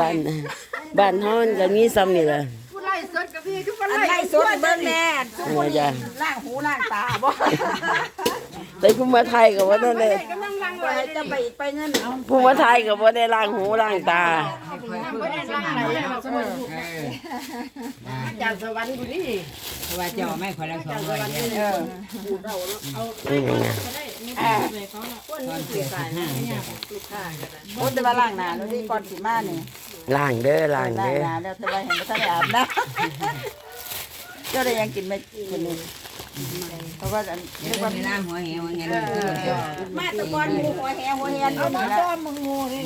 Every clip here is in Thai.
บ้านบ้านเฮามันก็มีซ้ำนี่ล่ะผู้ไล่สดกับพี่คือผู้อันไล่ไล่สดเบิ่งแม่ทุกเอคอนจ้ะล่างหูล่างตาบ่แต่ผู้มาไทยก็บ่ได้เลยกำลังลังบ่ให้จะไปไปเงินเอาผู้มาไทยก็บ่ได้ล้างหูล้างตา ไม่ได้ลังไหนเลยสมุนจากสวรรค์อยู่นี่เพราะว่าเจ้าไม่คอยละสองร้อยเนี่ยเออนี่ไงคนนี้ตอนสิเจ็ดสายห้าโอ้แต่ว่าล่างหน้าแล้วนี่ก่อนสิมานี่ล้างเด้อล้างล่างเด้อหน้าแล้วแต่ว่าเห็นบ่ทันได้อาบน้ำเจ้าได้ยังกินไหมคนนี้ เพราะว่าอันเดี๋ยเรีวยกว่าเวลาหัวเหวเงี้ยนี่คือเจ้ามาแตะกอนหมูหัวแหหัวแหนเอามาซ้อมมึงงูนี่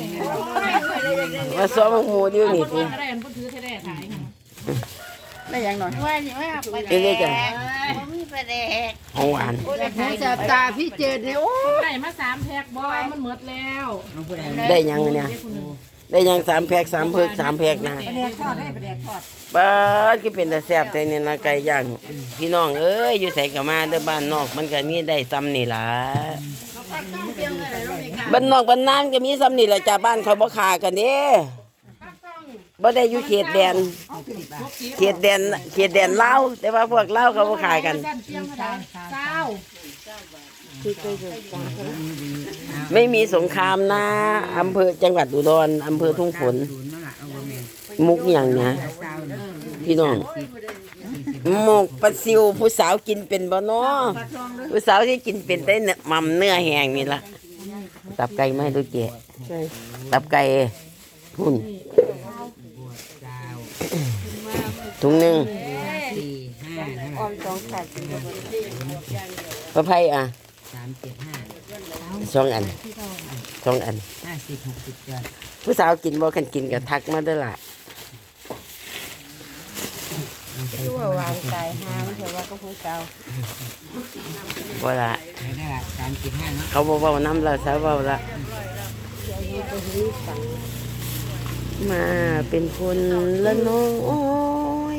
มาซ้อมหมูอยู่นี่ติได้อันผู้ถือแท้ๆขายได้ยังหน่อยว่านี่ไม่เอาไปเอ้ยจ้ะมีประเดกของหวานผู้แสบตาพี่เจดเนี่ยโอ้ได้มาสามแพ็คบอมันหมดแล้วน้องผู้ใดได้ยังเนี่ย ได้ยังสามแพ็คสามเพิกสามแพ็คนะประเดกทอดได้ประเดกทอดบ้านก็เป็นแต่แซ่บแต่เนี่ยนะไก่ย่างพี่น้องเอ้ยอยู่ใส่กับมาเด้อบ้านนอกมันก็มีได้ซ้ำนี่ล่ะบ้านนอกบ้านนานก็มีซ้ำนี่แหละจ้าบ้านเขาบ่ขากันเด้บ่ได้อยู่เขตแดน เขตแดนเขตแดนลาวแต่ว่าพวกลาวเขาบ่ขายกันเก้า ไม่มีสงครามนะอำเภอจังหวัดอุดรอำเภอทุ่งฝนศูนย์นั่นแหละเอาบ่แม่นมุกอย่างนะเศร้าเนี่ยพี่น้องหมกปลาซิวผู้สาวกินเป็นบ่เนาะผู้สาวที่กินเป็นได้เนื้อหม่ำเนื้อแห้งนี่ล่ะ ตับไก่ไหมดูเจ๊ตับไก่หุ่นเจ้าถุงหนึ่งสี่ห้านั่นแหละสองขาดพระไพ่อะสามเจ็ดห้า สองอันสองอันห้าสิบหกสิบจานผู้สาวกินบ่คันกินก็ทักมาเด้อล่ะตัววางใจหามันเถอะว่าก็ผู้เก่าบ่ละได้ได้ละสามเจ็ดห้าเนาะเขาบ่เว้าน้ำละสาวเว้าละมาเป็นคนละน้อย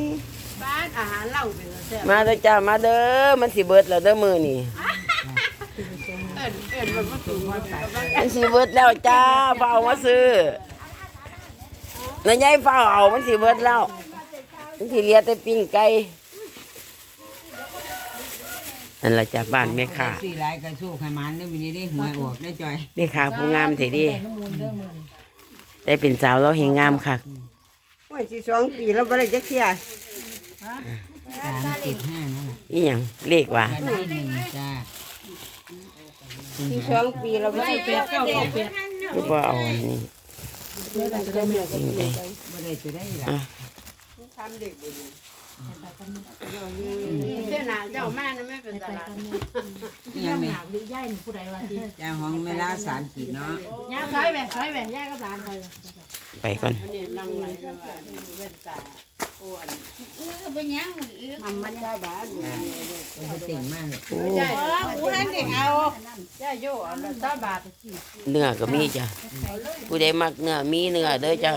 บ้านอาหารเหล้าเป็นแซ่บมาเด้อจ้ามาเด้อมันสิเบิดแล้วเด้อมื้อนี่เอิ้นเอิ้น มันบ่ถูกว่าไปมันสิเบิดแล้วจ้าเฝ้ามาซื้อน้ายายเฝ้าเอามันสิเบิดแล้วมันสิเหลียแต่ปิ้งไก่นั่นล่ะจ้าบ้านแม่ค้าสี่หลายกระสู้ขมันได้มีได้หวยออกได้จอยแม่ค้าผู้งามเถิดีได้เป็นสาวแล้วเฮงงามค่ะโอ้ยสิสองปีแล้วบ่ได้จักเที่ยสามเจ็ดห้านั่นแหละอีหยังเลขว่าอัน ที่หนึ่งจ้าสิสองปีแล้วบ่ได้แปดเก้าเก้าแปดคือว่าเอาอันนี้จริงใจบ่ได้จะได้ละอะเจ้าหน้าเจ้าแมานะไม่เป็นตลาดยังไม่หาหรือย่ายผู้ใดว่าที่จ้าห้องไม่ละสามขีดเนาะย่าใช้แหวนใช้แหวนย่าก็หลานไปไปก่อนนี่ลังไหลเว้นตาอ้วนมันมันยาบ้าน เต็มมากเลยโอ้ยายผู้นั้นเด็กเอาย่าโย่อันละตาบาทเนื้อก็มีจ้ะผู้ใดมักเนื้อมีเนื้อเด้อจ้ะ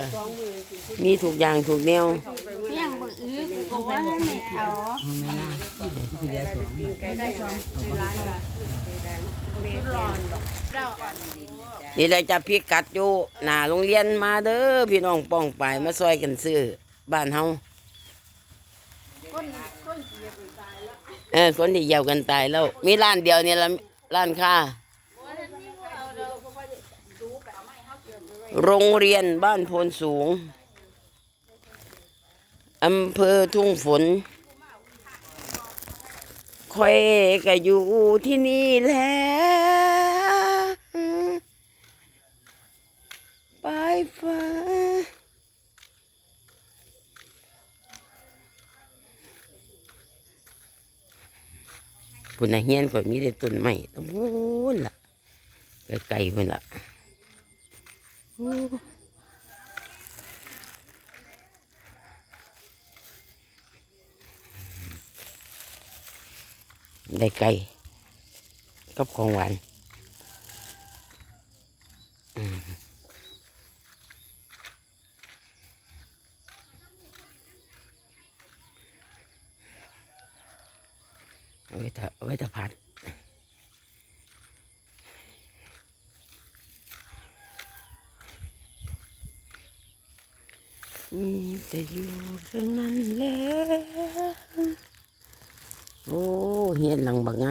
มีทุกอย่างทุกแนวยังบ่อื้อกูว่าไม่เอาห้องไม่ละคือเดียวสองได้สองร้านละร้อนเจ้านี่ได้จะพิกัดอยู่หน้าโรงเรียนมาเด้อพี่น้องป้องไปายมาซอยกันซื้อบ้านเฮา เออคนที่เหยียบกันตายแล้ว มีร้านเดียวนี่ละร้านค้าโรงเรียนบ้านโพนสูง อำเภอทุ่งฝนคอยก็อยู่ที่นี่แล้วปลายฟ้า ปุ่นเฮียนก็มีแต่ต้นไม้ตรงนู้นล่ะไกลๆพุ่นล่ะได้ไกลกับของหวาน เวทเวทพันมีแต่อยู่เท่านั้นแหละโอ้เห็นหลังบังงา